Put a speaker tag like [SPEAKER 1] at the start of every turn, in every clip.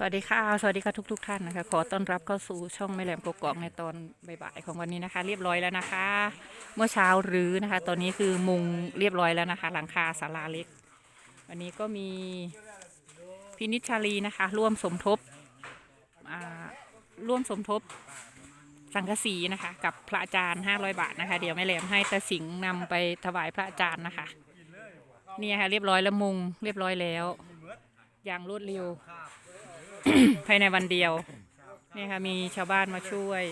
[SPEAKER 1] สวัสดีค่ะ สวัสดีค่ะทุกทท่านนะคะ ขอต้อนรับเข้าสู่ช่องแม่แหลมกกอกในตอนบ่ายๆของวันนี้นะคะ เรียบร้อยแล้วนะคะ เมื่อเช้ารื้อนะคะ ตอนนี้คือมุงเรียบร้อยแล้วนะคะ หลังคาศาลาเล็ก วันนี้ก็มีพินิจชาลีนะคะ ร่วมสมทบร่วมสมทบสังกะสีนะคะ กับพระอาจารย์ 500 บาทนะคะ เดี๋ยวแม่แหลมให้ตาสิงห์นำไปถวายพระอาจารย์นะคะนี่ค่ะเรียบร้อยแล้วมุงเรียบร้อยแล้ว อย่างรวดเร็ว ภายในวันเดียวนี่ค่ะมีชาวบ้านมาช่วย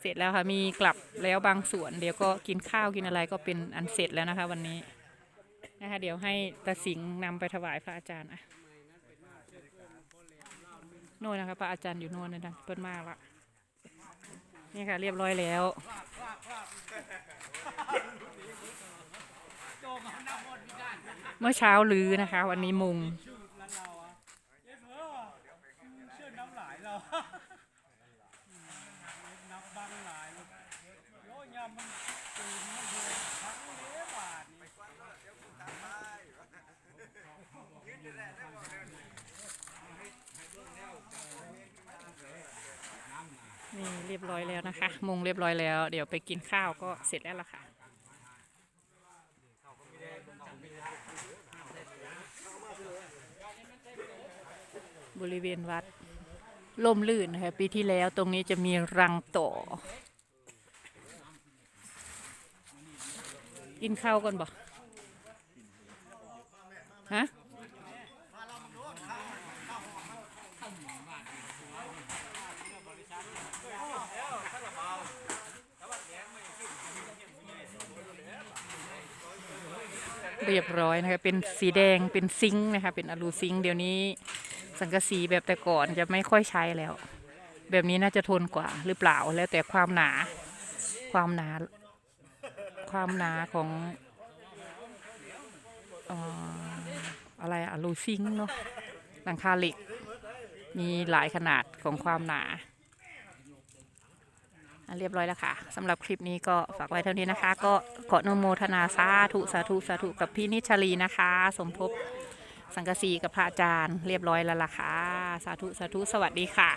[SPEAKER 1] เสร็จแล้วค่ะมีกลับแล้วบางส่วน เดี๋ยวก็กินข้าวกินอะไรก็เป็นอันเสร็จแล้วนะคะ วันนี้นะคะเดี๋ยวให้ตาสิงห์นำไปถวายพระอาจารย์อะโน่นนะคะพระอาจารย์อยู่โน่นนะเปิ้นมากละนี่ค่ะเรียบร้อยแล้ว เมื่อเช้าลือนะคะ วันนี้มุง
[SPEAKER 2] นี่เรียบ
[SPEAKER 1] ร้อยแล้วนะคะ มุงเรียบร้อยแล้ว เดี๋ยวไปกินข้าวก็เสร็จแล้วล่ะค่ะ บริเวณวัดล่มลื่นนะคะปีที่แล้วตรงนี้จะมีรังต่อ กินข้าวก่อนบ่ฮะเรียบร้อยนะคะเป็นสีแดงเป็นซิงค์นะคะเป็นอลูซิงค์เดี๋ยวนี้ สังกะสีแบบแต่ก่อนจะไม่ค่อยใช้แล้ว แบบนี้น่าจะทนกว่าหรือเปล่าแล้วแต่ความหนา ความหนา ความหนาของอะไรอะลูซิงค์เนาะหลังคาเหล็ก มีหลายขนาดของความหนาเรียบร้อยแล้วค่ะสำหรับคลิปนี้ก็ฝากไว้เท่านี้นะคะ ก็ขออนุโมทนาสาธุสาธุสาธุกับพี่นิชลีนะคะ สมทบ สังกะสีกับพระอาจารย์ เรียบร้อยแล้วล่ะค่ะ สาธุ สาธุ สวัสดีค่ะ